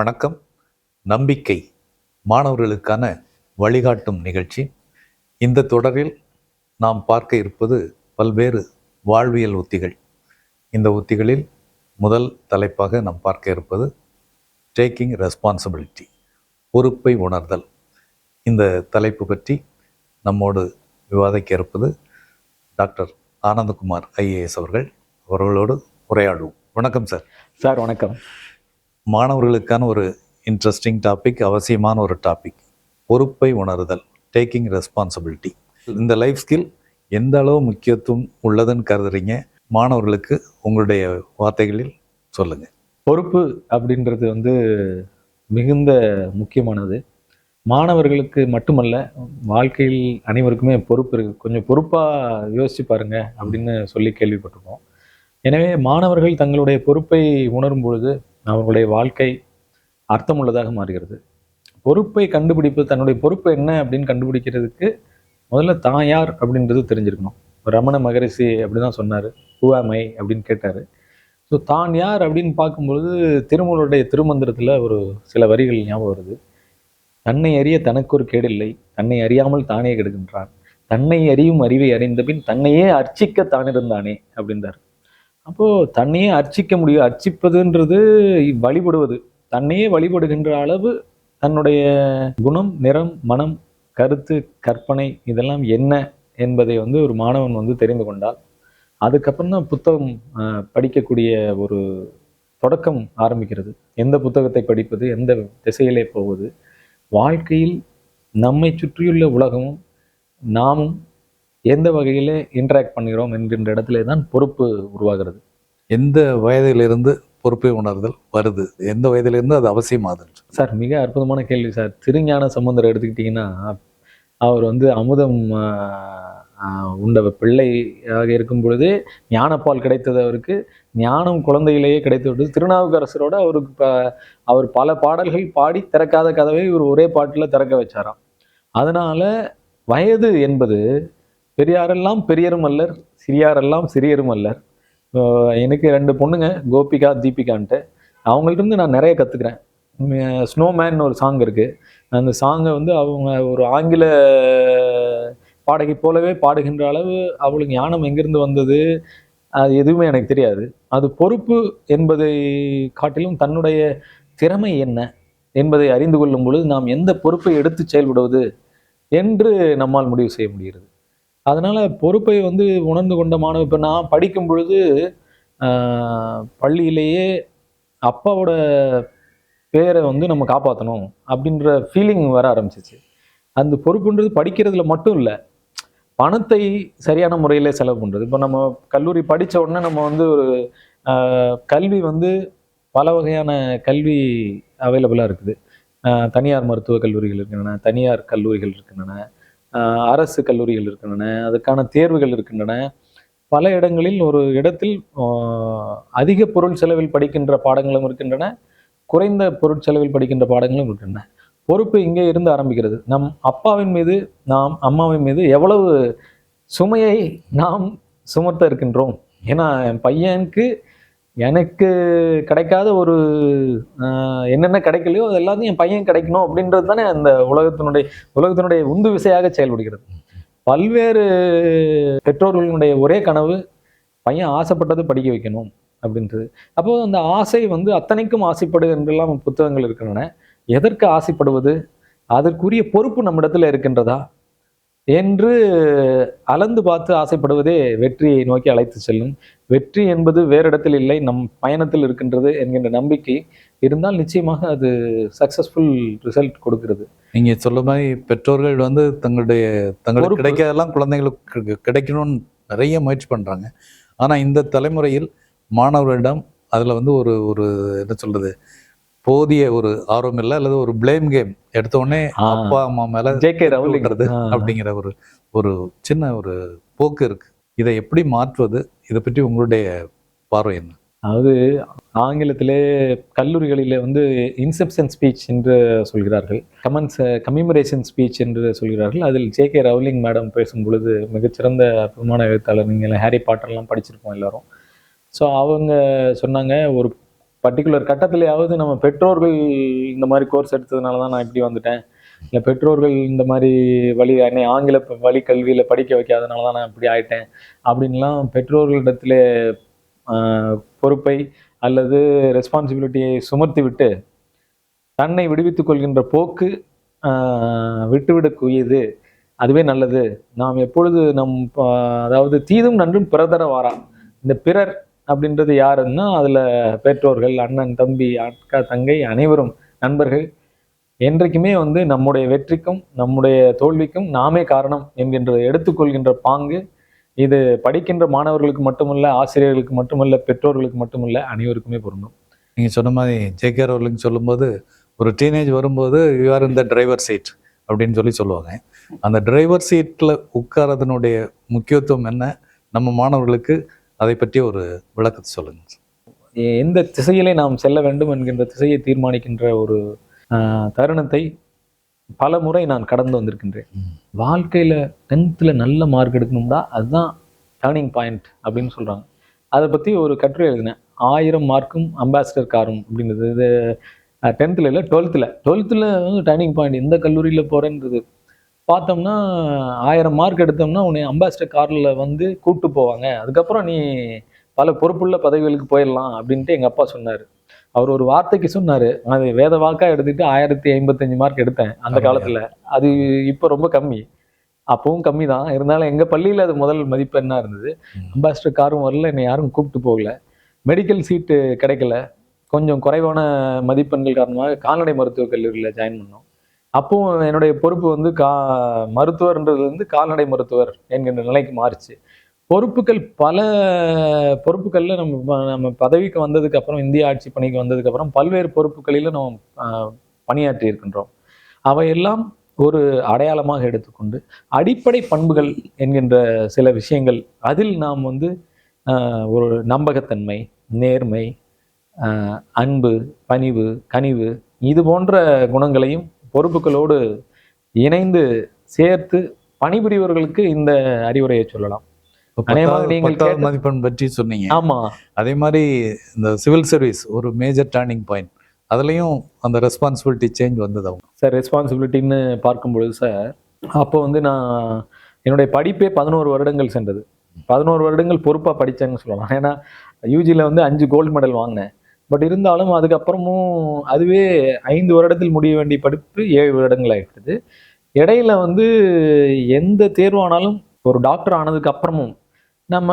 வணக்கம். நம்பிக்கை மாணவர்களுக்கான வழிகாட்டும் நிகழ்ச்சி. இந்த தொடரில் நாம் பார்க்க இருப்பது பல்வேறு வாழ்வியல் உத்திகள். இந்த உத்திகளில் முதல் தலைப்பாக நாம் பார்க்க இருப்பது டேக்கிங் ரெஸ்பான்சிபிலிட்டி பொறுப்பை உணர்தல். இந்த தலைப்பு பற்றி நம்மோடு விவாதிக்க இருப்பது டாக்டர் ஆனந்தகுமார் ஐஏஎஸ் அவர்கள். அவர்களோடு உரையாடுவோம். வணக்கம் சார். சார் வணக்கம். மாணவர்களுக்கான ஒரு இன்ட்ரெஸ்டிங் டாபிக் அவசியமான ஒரு டாபிக் பொறுப்பை உணருதல் டேக்கிங் ரெஸ்பான்சிபிலிட்டி இந்த லைஃப் ஸ்கில் எந்த அளவு முக்கியத்துவம் உள்ளதுன்னு கருதுறீங்க? மாணவர்களுக்கு உங்களுடைய வார்த்தைகளில் சொல்லுங்கள் பொறுப்பு அப்படின்றது வந்து மிகுந்த முக்கியமானது. மாணவர்களுக்கு மட்டுமல்ல வாழ்க்கையில் அனைவருக்குமே பொறுப்பு இருக்குது கொஞ்சம் பொறுப்பாக யோசிச்சு பாருங்கள் அப்படின்னு சொல்லி கேள்விப்பட்டிருக்கோம். எனவே மாணவர்கள் தங்களுடைய பொறுப்பை உணரும் பொழுது அவர்களுடைய வாழ்க்கை அர்த்தமுள்ளதாக மாறுகிறது. பொறுப்பை கண்டுபிடிப்பு தன்னுடைய பொறுப்பு என்ன அப்படின்னு கண்டுபிடிக்கிறதுக்கு முதல்ல தான் யார் அப்படின்றது தெரிஞ்சிருக்கணும். ரமண மகரிஷி அப்படி தான் சொன்னார் ஹூஆமை அப்படின்னு கேட்டார். ஸோ தான் யார் அப்படின்னு பார்க்கும்பொழுது திருமூலருடைய திருமந்திரத்தில் ஒரு சில வரிகள் ஞாபகம் வருது. தன்னை அறிய தனக்கு ஒரு கேடில்லை. தன்னை அறியாமல் தானே கெடுகின்றான். தன்னை அறியும் அறிவை அறிந்த பின் தன்னையே அர்ச்சிக்க தானிருந்தானே அப்படின்றார். அப்போது தன்னையே அர்ச்சிக்க முடியும். அர்ச்சிப்பதுன்றது வழிபடுவது. தன்னையே வழிபடுகின்ற அளவு தன்னுடைய குணம் நிறம் மனம் கருத்து கற்பனை இதெல்லாம் என்ன என்பதை வந்து ஒரு மாணவன் வந்து தெரிந்து கொண்டால் அதுக்கப்புறம் தான் புத்தகம் படிக்கக்கூடிய ஒரு தொடக்கம் ஆரம்பிக்கிறது. எந்த புத்தகத்தை படிப்பது எந்த திசையிலே போவது வாழ்க்கையில் நம்மை சுற்றியுள்ள உலகமும் நாமும் எந்த வகையிலே இன்டராக்ட் பண்ணுகிறோம் என்கின்ற இடத்திலே தான் பொறுப்பு உருவாகிறது. எந்த வயதிலிருந்து பொறுப்பை உணர்தல் வருது? எந்த வயதிலிருந்து அது அவசியமாகுது சார் மிக அற்புதமான கேள்வி சார். திருஞான சம்பந்தர் எடுத்துக்கிட்டிங்கன்னா அவர் வந்து அமுதம் உண்ட பிள்ளையாக இருக்கும் பொழுதே ஞானப்பால் கிடைத்தது அவருக்கு. ஞானம் குழந்தையிலேயே கிடைத்து விட்டது. திருநாவுக்கரசரோட அவருக்கு ப- அவர் பல பாடல்கள் பாடி திறக்காத கதவை இவர் ஒரே பாட்டில் திறக்க வச்சாராம். அதனால வயது என்பது பெரியாரெல்லாம் பெரியரும் அல்லர் சிறியாரெல்லாம் சிறியரும் அல்லர். எனக்கு ரெண்டு பொண்ணுங்க கோபிகா தீபிகான்ட்டு. அவங்கள்ட்ட இருந்து நான் நிறைய கற்றுக்குறேன் ஸ்னோமேன் ஒரு சாங் இருக்குது அந்த சாங்கை வந்து அவங்க ஒரு ஆங்கில பாடகி போலவே பாடுகின்ற அளவு அவளுக்கு ஞானம் எங்கிருந்து வந்தது அது எதுவுமே எனக்கு தெரியாது. அது பொறுப்பு என்பதை காட்டிலும் தன்னுடைய திறமை என்ன என்பதை அறிந்து கொள்ளும் பொழுது நாம் எந்த பொறுப்பை எடுத்து செயல்படுவது என்று நம்மால் முடிவு செய்ய முடிகிறது. அதனால பொறுப்பை வந்து உணர்ந்து கொண்ட மாணவ இப்போ நான் படிக்கும் பொழுது பள்ளியிலேயே அப்பாவோட பேரை வந்து நம்ம காப்பாற்றணும் அப்படின்ற ஃபீலிங் வர ஆரம்பிச்சிச்சு. அந்த பொறுப்புன்றது படிக்கிறதுல மட்டும் இல்லை பணத்தை சரியான முறையில் செலவு பண்ணுறது இப்போ நம்ம கல்லூரி படித்த உடனே நம்ம வந்து ஒரு கல்வி வந்து பல வகையான கல்வி அவைலபிளாக இருக்குது. தனியார் மருத்துவக் கல்லூரிகள் இருக்கின்றன தனியார் கல்லூரிகள் இருக்கின்றன அரசு கல்லூரிகள் இருக்கின்றன அதுக்கான தேர்வுகள் இருக்கின்றன. பல இடங்களில் ஒரு இடத்தில் அதிக பொருள் செலவில் படிக்கின்ற பாடங்களும் இருக்கின்றன குறைந்த பொருட்செலவில் படிக்கின்ற பாடங்களும் இருக்கின்றன. பொறுப்பு இங்கே இருந்து ஆரம்பிக்கிறது. நம் அப்பாவின் மீது நாம் அம்மாவின் மீது எவ்வளவு சுமையை நாம் சுமத்த இருக்கின்றோம்? ஏன்னா என் பையனுக்கு எனக்கு கிடைக்காத ஒரு என்னென்ன கிடைக்கலையோ அது எல்லாத்தையும் என் பையன் கிடைக்கணும் அப்படின்றது தானே அந்த உலகத்தினுடைய உலகத்தினுடைய உந்து விசையாக செயல்படுகிறது. பல்வேறு பெற்றோர்களுடைய ஒரே கனவு பையன் ஆசைப்பட்டது படிக்க வைக்கணும் அப்படின்றது. அப்போ அந்த ஆசை வந்து அத்தனைக்கும் ஆசைப்படு என்றெல்லாம் புத்தகங்கள் இருக்கின்றன. எதற்கு ஆசைப்படுவது? அதற்குரிய பொறுப்பு நம்மிடத்தில் இருக்கின்றதா? என்று அளந்து பார்த்து ஆசைப்படுவதே வெற்றியை நோக்கி அழைத்து செல்லும். வெற்றி என்பது வேறு இடத்தில் இல்லை நம் பயணத்தில் இருக்கின்றது என்கின்ற நம்பிக்கை. இருந்தால் நிச்சயமாக அது சக்சஸ்ஃபுல் ரிசல்ட் கொடுக்கிறது. நீங்க சொல்ல மாதிரி பெற்றோர்கள் வந்து தங்களுடைய தங்களுக்கு. கிடைக்காதெல்லாம் குழந்தைங்களுக்கு கிடை- கிடைக்கணும்னு நிறைய முயற்சி பண்றாங்க. ஆனா இந்த தலைமுறையில் மாணவர்களிடம் அதுல வந்து ஒரு ஒரு என்ன சொல்றது போதிய ஒரு ஆர்வம் இல்லை அல்லது ஒரு ப்ளேம் கேம் எடுத்த உடனே ஆ. அப்பா அம்மா மேல ஜே.கே. ரவுலிங் விட்டுறது ஆ. அப்படிங்கிற ஒரு ஒரு சின்ன ஒரு போக்கு இருக்கு இதை எப்படி மாற்றுவது இதை பற்றி உங்களுடைய பார்வை என்ன அதாவது ஆங்கிலத்திலே கல்லூரிகளிலே வந்து இன்செப்ஷன் ஸ்பீச் என்று சொல்கிறார்கள் கமன்ஸ் கம்யூமரேஷன் ஸ்பீச் என்று சொல்கிறார்கள் அதில் ஜே கே ரவுலிங் மேடம் பேசும் பொழுது மிகச்சிறந்த அற்புதமான எழுத்தாளர் நீங்கள் ஹாரி பாட்டர்லாம் படிச்சிருப்போம் எல்லாரும் ஸோ அவங்க சொன்னாங்க ஒரு பர்டிகுலர் கட்டத்திலேயாவது நம்ம பெற்றோர்கள் இந்த மாதிரி கோர்ஸ் எடுத்ததுனால தான் நான் இப்படி வந்துட்டேன். இல்லை பெற்றோர்கள் இந்த மாதிரி வழி என்னை ஆங்கில வழி கல்வியில் படிக்க வைக்காதனால தான் நான் இப்படி ஆயிட்டேன். அப்படின்லாம் பெற்றோர்களிடத்துல பொறுப்பை அல்லது ரெஸ்பான்சிபிலிட்டியை சுமர்த்தி விட்டு தன்னை விடுவித்துக் கொள்கின்ற போக்கு விட்டுவிடக்கூடியது. அதுவே நல்லது. நாம் எப்பொழுது நம் அதாவது தீதும் நன்றும் பிறதர வாரா. இந்த பிறர் அப்படின்றது யாருன்னா அதில் பெற்றோர்கள் அண்ணன் தம்பி அக்கா தங்கை அனைவரும் நண்பர்கள். என்றைக்குமே வந்து நம்முடைய வெற்றிக்கும் நம்முடைய தோல்விக்கும் நாமே காரணம் என்கின்ற எடுத்துக்கொள்கின்ற பாங்கு. இது படிக்கின்ற மாணவர்களுக்கு மட்டுமல்ல ஆசிரியர்களுக்கு மட்டுமல்ல பெற்றோர்களுக்கு மட்டுமல்ல அனைவருக்குமே பொருந்தும். நீங்கள் சொன்ன மாதிரி ஜேகேஆர் அவர்களுக்கு சொல்லும்போது ஒரு டீனேஜ் வரும்போது யூஆர் இந்த டிரைவர் சீட் அப்படின்னு சொல்லி சொல்லுவாங்க. அந்த டிரைவர் சீட்டில் உட்காரதனுடைய முக்கியத்துவம் என்ன? நம்ம மாணவர்களுக்கு அதை பற்றி ஒரு விளக்கத்தை சொல்லுங்கள் எந்த திசையிலே நாம் செல்ல வேண்டும் என்கின்ற திசையை தீர்மானிக்கின்ற ஒரு தருணத்தை பல முறை நான் கடந்து வந்திருக்கின்றேன். வாழ்க்கையில் டென்த்தில் நல்ல மார்க் எடுக்கணும்னா அதுதான் டேர்னிங் பாயிண்ட் அப்படின்னு சொல்கிறாங்க அதை பற்றி ஒரு கட்டுரை எழுதினேன். ஆயிரம் மார்க்கும் அம்பாசிடர் காரும் அப்படின்றது. இது டென்த்தில் இல்லை டுவெல்த்தில் டுவெல்த்தில் வந்து டேர்னிங் பாயிண்ட் எந்த கல்லூரியில் போகிறேன்றது பார்த்தோம்னா ஆயிரம் மார்க் எடுத்தோம்னா உன்னை அம்பாசிடர் காரில் வந்து கூட்டு போவாங்க. அதுக்கப்புறம் நீ பல பொறுப்புள்ள பதவிகளுக்கு போயிடலாம் அப்படின்ட்டு எங்கள் அப்பா சொன்னார். அவர் ஒரு வார்த்தைக்கு சொன்னார். அது வேத வாக்கா எடுத்துட்டு ஆயிரத்தி ஐம்பத்தஞ்சு மார்க் எடுத்தேன் அந்த? காலத்தில். அது இப்போ ரொம்ப கம்மி. அப்பவும் கம்மி தான். இருந்தாலும் எங்கள் பள்ளியில் அது முதல் மதிப்பெண்ணாக இருந்தது. அம்பாசிடர் காரும் வரல. என்னை யாரும் கூப்பிட்டு போகல. மெடிக்கல் சீட்டு கிடைக்கல. கொஞ்சம் குறைவான மதிப்பெண்கள் காரணமாக கால்நடை மருத்துவக் கல்லூரியில் ஜாயின் பண்ணோம். அப்பவும் என்னுடைய பொறுப்பு வந்து கா மருத்துவர்ன்றதுலேருந்து கால்நடை மருத்துவர் என்கின்ற நிலைக்கு மாறுச்சு. பொறுப்புகள் பல பொறுப்புகளில் நம்ம நம்ம பதவிக்கு வந்ததுக்கு அப்புறம் இந்திய ஆட்சி பணிக்கு வந்ததுக்கு அப்புறம் பல்வேறு பொறுப்புகளில் நம்ம பணியாற்றி இருக்கின்றோம். அவையெல்லாம் ஒரு அடையாளமாக எடுத்துக்கொண்டு அடிப்படை பண்புகள் என்கின்ற சில விஷயங்கள் அதில் நாம் வந்து ஒரு நம்பகத்தன்மை நேர்மை அன்பு பணிவு கனிவு இது போன்ற குணங்களையும் பொறுப்புகளோடு இணைந்து சேர்த்து பணிபுரிவர்களுக்கு இந்த அறிவுரையை சொல்லலாம். நீங்கள் பத்தாவது கேட்ட- மதிப்பெண் பற்றி சொன்னீங்க. ஆமா. அதே மாதிரி இந்த சிவில் சர்வீஸ் ஒரு மேஜர் டேர்னிங் பாயிண்ட் அதுலேயும் அந்த ரெஸ்பான்சிபிலிட்டி சேஞ்ச் வந்தது அவங்க. சார் ரெஸ்பான்சிபிலிட்டின்னு பார்க்கும் பொழுது சார் அப்போ வந்து நான் என்னுடைய படிப்பே பதினோரு வருடங்கள் சென்றது. பதினோரு வருடங்கள் பொறுப்பாக படித்தேன்னு சொல்லலாம். ஏன்னா யூஜியில் வந்து அஞ்சு கோல்டு மெடல் வாங்கினேன். பட் இருந்தாலும் அதுக்கப்புறமும் அதுவே ஐந்து வருடத்தில் முடிய வேண்டிய படிப்பு ஏழு வருடங்கள் ஆகிடுது இடையில வந்து எந்த தேர்வானாலும் ஒரு டாக்டர் ஆனதுக்கு அப்புறமும் நம்ம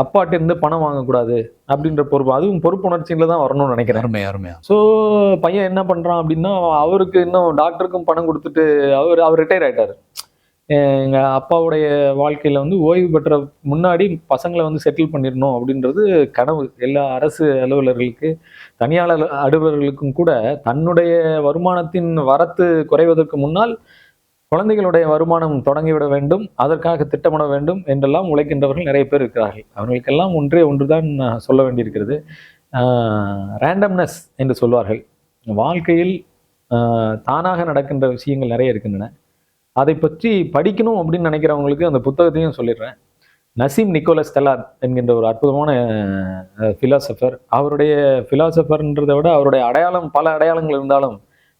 அப்பாட்ட இருந்து பணம் வாங்கக்கூடாது அப்படின்ற பொறுப்பு அதுவும் பொறுப்பு உணர்ச்சியில் தான் வரணும்னு நினைக்கிறேன். அருமை அருமையா ஸோ பையன் என்ன பண்ணுறான் அப்படின்னா அவருக்கு இன்னும் டாக்டருக்கும் பணம் கொடுத்துட்டு அவர் அவர் ரிட்டையர் ஆயிட்டாரு. எங்கள் அப்பாவுடைய வாழ்க்கையில் வந்து ஓய்வு பெற்ற முன்னாடி பசங்களை வந்து செட்டில் பண்ணிடணும் அப்படின்றது கனவு. எல்லா அரசு அலுவலர்களுக்கு தனியார் அலு- அலுவலர்களுக்கும் கூட தன்னுடைய வருமானத்தின் வரத்து குறைவதற்கு முன்னால் குழந்தைகளுடைய வருமானம் தொடங்கிவிட வேண்டும் அதற்காக திட்டமிட வேண்டும் என்றெல்லாம் உழைக்கின்றவர்கள் நிறைய பேர் இருக்கிறார்கள். அவர்களுக்கெல்லாம் ஒன்றே ஒன்றுதான் நான் சொல்ல வேண்டியிருக்கிறது. ரேண்டம்னஸ் என்று சொல்வார்கள். வாழ்க்கையில் தானாக நடக்கின்ற விஷயங்கள் நிறைய இருக்கின்றன. அதை பற்றி படிக்கணும் அப்படின்னு நினைக்கிறவங்களுக்கு அந்த புத்தகத்தையும் சொல்லிடுறேன். நசீம் நிக்கோலஸ் தலாத் என்கின்ற ஒரு அற்புதமான ஃபிலாசபர் அவருடைய ஃபிலாசபர்ன்றதை விட அவருடைய அடையாளம் பல அடையாளங்கள் இருந்தாலும்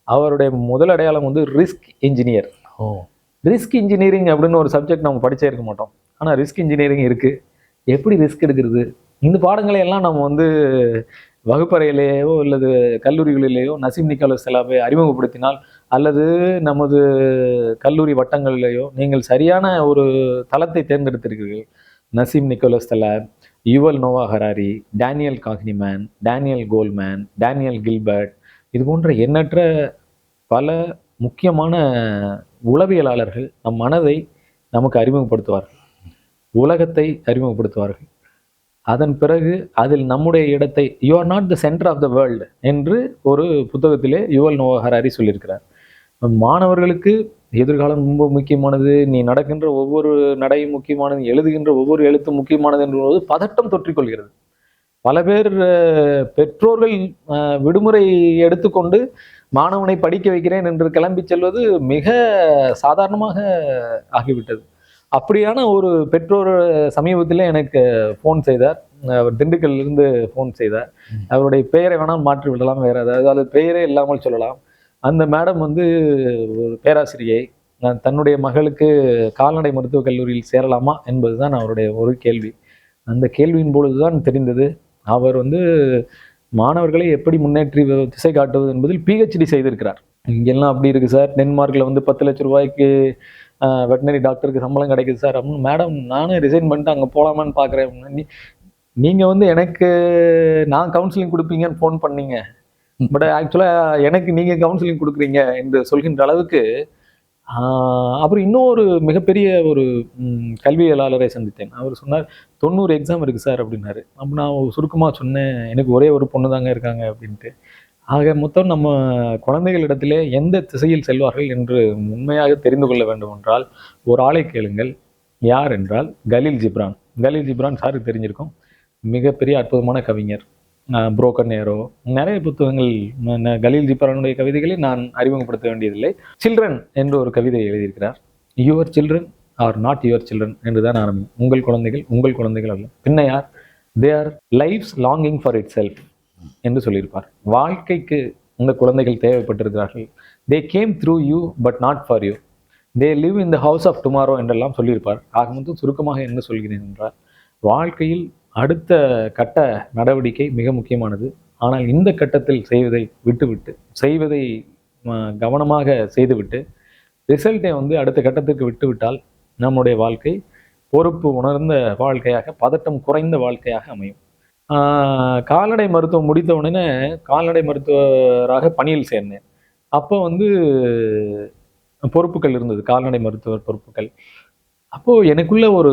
அவருடைய முதல் அடையாளம் வந்து ரிஸ்க் இன்ஜினியர் ரிஸ்க் இன்ஜினியரிங் அப்படின்னு ஒரு சப்ஜெக்ட் நம்ம படிச்சே இருக்க மாட்டோம். ஆனால் ரிஸ்க் இன்ஜினியரிங் இருக்குது எப்படி ரிஸ்க் எடுக்கிறது? இந்த பாடங்களை எல்லாம் நம்ம வந்து வகுப்பறையிலேயோ அல்லது கல்லூரிகளிலேயோ நசீம் நிக்கோலஸ் செலாவை அறிமுகப்படுத்தினால் அல்லது நமது கல்லூரி வட்டங்களிலேயோ நீங்கள் சரியான ஒரு தளத்தை தேர்ந்தெடுத்திருக்கிறீர்கள். Nassim Nicholas Taleb Yuval Noah Harari Daniel Kahneman Daniel Goleman Daniel Gilbert இது போன்ற எண்ணற்ற பல முக்கியமான உளவியலாளர்கள் நம் மனதை நமக்கு அறிமுகப்படுத்துவார்கள். உலகத்தை அறிமுகப்படுத்துவார்கள். அதன் பிறகு அதில் நம்முடைய இடத்தை you are not the centre of the world என்று ஒரு புத்தகத்திலே யுவல் நோவா சொல்லியிருக்கிறார். மாணவர்களுக்கு எதிர்காலம் ரொம்ப முக்கியமானது நீ நடக்கின்ற ஒவ்வொரு நடையும் முக்கியமானது எழுதுகின்ற ஒவ்வொரு எழுத்தும் முக்கியமானது என்பது பதட்டம் தொற்றிக்கொள்கிறது. பல பேர் பெற்றோர்கள் விடுமுறை எடுத்துக்கொண்டு மாணவனை படிக்க வைக்கிறேன் என்று கிளம்பி செல்வது மிக சாதாரணமாக ஆகிவிட்டது. அப்படியான ஒரு பெற்றோர் சமீபத்தில் எனக்கு ஃபோன் செய்தார். அவர் திண்டுக்கல்ல இருந்து ஃபோன் செய்தார். அவருடைய பெயரை வேணால் மாற்றி விடலாம். வேற ஏதாவது அது பெயரே இல்லாமல் சொல்லலாம். அந்த மேடம் வந்து ஒரு பேராசிரியை. நான் தன்னுடைய மகளுக்கு கால்நடை மருத்துவக் கல்லூரியில் சேரலாமா என்பதுதான் அவருடைய ஒரு கேள்வி. அந்த கேள்வியின் பொழுதுதான் தெரிந்தது. அவர் வந்து மாணவர்களை எப்படி முன்னேற்றி திசை காட்டுவது என்பதில் பிஹெச்டி செய்திருக்கிறார். இங்கெல்லாம் அப்படி இருக்கு சார். டென்மார்க்கில் வந்து பத்து லட்ச ரூபாய்க்கு வெட்டினரி டாக்டருக்கு சம்பளம் கிடைக்குது சார். அப்படின்னு மேடம் நானும் ரிசைன் பண்ணிட்டு அங்கே போகலாமான்னு பார்க்குறேன் நீ நீங்கள் வந்து எனக்கு நான் கவுன்சிலிங் கொடுப்பீங்கன்னு ஃபோன் பண்ணீங்க. பட் ஆக்சுவலாக எனக்கு நீங்கள் கவுன்சிலிங் கொடுக்குறீங்க என்று சொல்கின்ற அளவுக்கு அப்புறம் இன்னொரு மிகப்பெரிய ஒரு கல்வியலாளரை சந்தித்தேன். அவர் சொன்னார் தொண்ணூறு எக்ஸாம் இருக்குது சார் அப்படின்னாரு. அப்போ நான் சுருக்கமாக சொன்னேன் எனக்கு ஒரே ஒரு பொண்ணு தாங்க இருக்காங்க அப்படின்ட்டு. ஆக மொத்தம் நம்ம குழந்தைகளிடத்திலே எந்த திசையில் செல்வார்கள் என்று உண்மையாக தெரிந்து கொள்ள வேண்டும் என்றால் ஒரு ஆளை கேளுங்கள். யார் என்றால் கலீல் ஜிப்ரான். கலீல் ஜிப்ரான் சாருக்கு தெரிஞ்சிருக்கும். மிகப்பெரிய அற்புதமான கவிஞர். புரோக்கன் நேரோ நிறைய புத்தகங்கள் கலீல் ஜிப்ரானுடைய கவிதைகளை நான் அறிமுகப்படுத்த வேண்டியதில்லை. சில்ட்ரன் என்று ஒரு கவிதை எழுதியிருக்கிறார். Your children are not your children என்று தான் ஆரம்பி உங்கள் குழந்தைகள் உங்கள் குழந்தைகள் அல்ல. பின்ன யார்? They are life's longing for itself என்று சொல்லியிருப்பார். வாழ்க்கைக்கு இந்த குழந்தைகள் தேவைப்பட்டிருக்கிறார்கள். They came through you but not for you they live in the house of tomorrow என்றெல்லாம் சொல்லியிருப்பார். ஆக மொத்தம் சுருக்கமாக என்ன சொல்கிறேன் என்றால் வாழ்க்கையில் அடுத்த கட்ட நடவடிக்கை மிக முக்கியமானது. ஆனால் இந்த கட்டத்தில் செய்வதை விட்டுவிட்டு செய்வதை கவனமாக செய்துவிட்டு ரிசல்ட்டை வந்து அடுத்த கட்டத்துக்கு விட்டுவிட்டால் நம்முடைய வாழ்க்கை பொறுப்பு உணர்ந்த வாழ்க்கையாக பதட்டம் குறைந்த வாழ்க்கையாக அமையும். கால்நடை மருத்துவம் முடித்த உடனே கால்நடை மருத்துவராக பணியில் சேர்ந்தேன். அப்போ வந்து பொறுப்புகள் இருந்தது கால்நடை மருத்துவர் பொறுப்புகள். அப்போது எனக்குள்ள ஒரு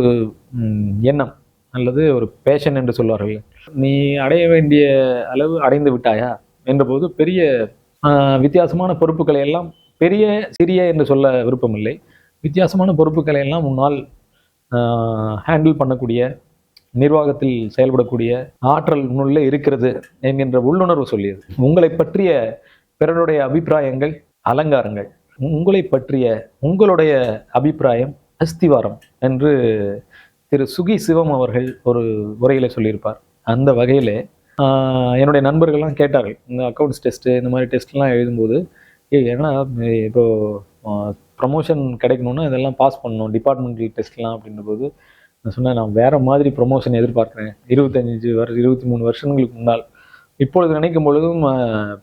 எண்ணம் அல்லது ஒரு பேஷன் என்று சொல்வார்கள். நீ அடைய வேண்டிய அளவு அடைந்து விட்டாயா? என்றபோது பெரிய வித்தியாசமான பொறுப்புகளை எல்லாம் பெரிய சிறிய என்று சொல்ல விருப்பமில்லை. வித்தியாசமான பொறுப்புகளை எல்லாம் முன்னால் ஹேண்டில் பண்ணக்கூடிய நிர்வாகத்தில் செயல்படக்கூடிய ஆற்றல் உன்னுள்ளே இருக்கிறது என்கின்ற உள்ளுணர்வு சொல்லியது. உங்களை பற்றிய பிறருடைய அபிப்பிராயங்கள் அலங்காரங்கள். உங்களை பற்றிய உங்களுடைய அபிப்பிராயம் அஸ்திவாரம் என்று திரு சுகி சிவம் அவர்கள் ஒரு உரையில சொல்லியிருப்பார். அந்த வகையில் என்னுடைய நண்பர்கள்லாம் கேட்டார்கள். இந்த அக்கௌண்ட்ஸ் டெஸ்ட்டு இந்த மாதிரி டெஸ்ட்லாம் எழுதும்போது ஏன்னா இப்போது ப்ரமோஷன் கிடைக்கணும்னா இதெல்லாம் பாஸ் பண்ணணும் டிபார்ட்மெண்டல் டெஸ்ட்லாம் அப்படின்ற போது நான் சொன்னேன் நான் வேற மாதிரி ப்ரொமோஷன் எதிர்பார்க்குறேன். இருபத்தஞ்சு வருஷம் இருபத்தி மூணு வருஷங்களுக்கு முன்னால். இப்பொழுது நினைக்கும் பொழுதும்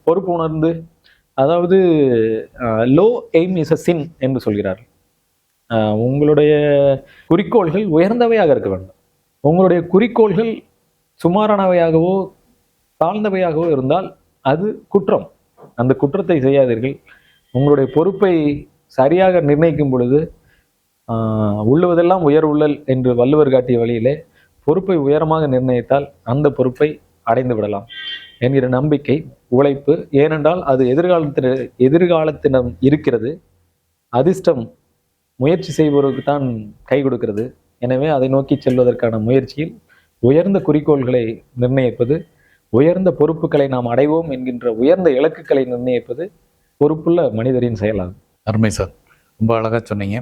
பொறுப்பு உணர்ந்து அதாவது low aim is a sin என்று சொல்கிறார் உங்களுடைய குறிக்கோள்கள் உயர்ந்தவையாக இருக்க வேண்டும். உங்களுடைய குறிக்கோள்கள் சுமாரானவையாகவோ தாழ்ந்தவையாகவோ இருந்தால் அது குற்றம். அந்த குற்றத்தை செய்யாதீர்கள். உங்களுடைய பொறுப்பை சரியாக நிர்ணயிக்கும் பொழுது உள்ளுவதெல்லாம் உயர் உள்ளல் என்று வள்ளுவர் காட்டிய வழியிலே பொறுப்பை உயரமாக நிர்ணயித்தால் அந்த பொறுப்பை அடைந்து விடலாம் என்கிற நம்பிக்கை உழைப்பு. ஏனென்றால் அது எதிர்காலத்தில் எதிர்காலத்தினம் இருக்கிறது. அதிர்ஷ்டம் முயற்சி செய்பவருக்கு தான் கை கொடுக்கிறது. எனவே அதை நோக்கி செல்வதற்கான முயற்சியில் உயர்ந்த குறிக்கோள்களை நிர்ணயிப்பது உயர்ந்த பொறுப்புகளை நாம் அடைவோம் என்கின்ற உயர்ந்த இலக்குகளை நிர்ணயிப்பது பொறுப்புள்ள மனிதரின் செயலாகும். அருமை சார். ரொம்ப அழகாக சொன்னீங்க.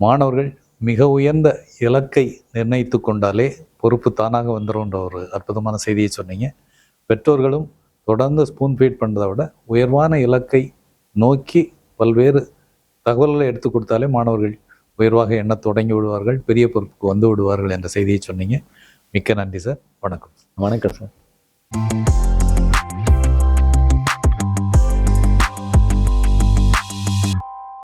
மாணவர்கள் மிக உயர்ந்த இலக்கை நிர்ணயித்து கொண்டாலே பொறுப்பு தானாக வந்துடும்ன்ற ஒரு அற்புதமான செய்தியை சொன்னீங்க. பெற்றோர்களும் தொடர்ந்து ஸ்பூன் ஃபீட் பண்ணுறதை விட உயர்வான இலக்கை நோக்கி பல்வேறு தகவல்களை எடுத்து கொடுத்தாலே மாணவர்கள் உயர்வாக எண்ணத் தொடங்கி விடுவார்கள் பெரிய பொறுப்புக்கு வந்து விடுவார்கள் என்ற செய்தியை சொன்னீங்க. மிக்க நன்றி சார். வணக்கம். வணக்கம் சார்.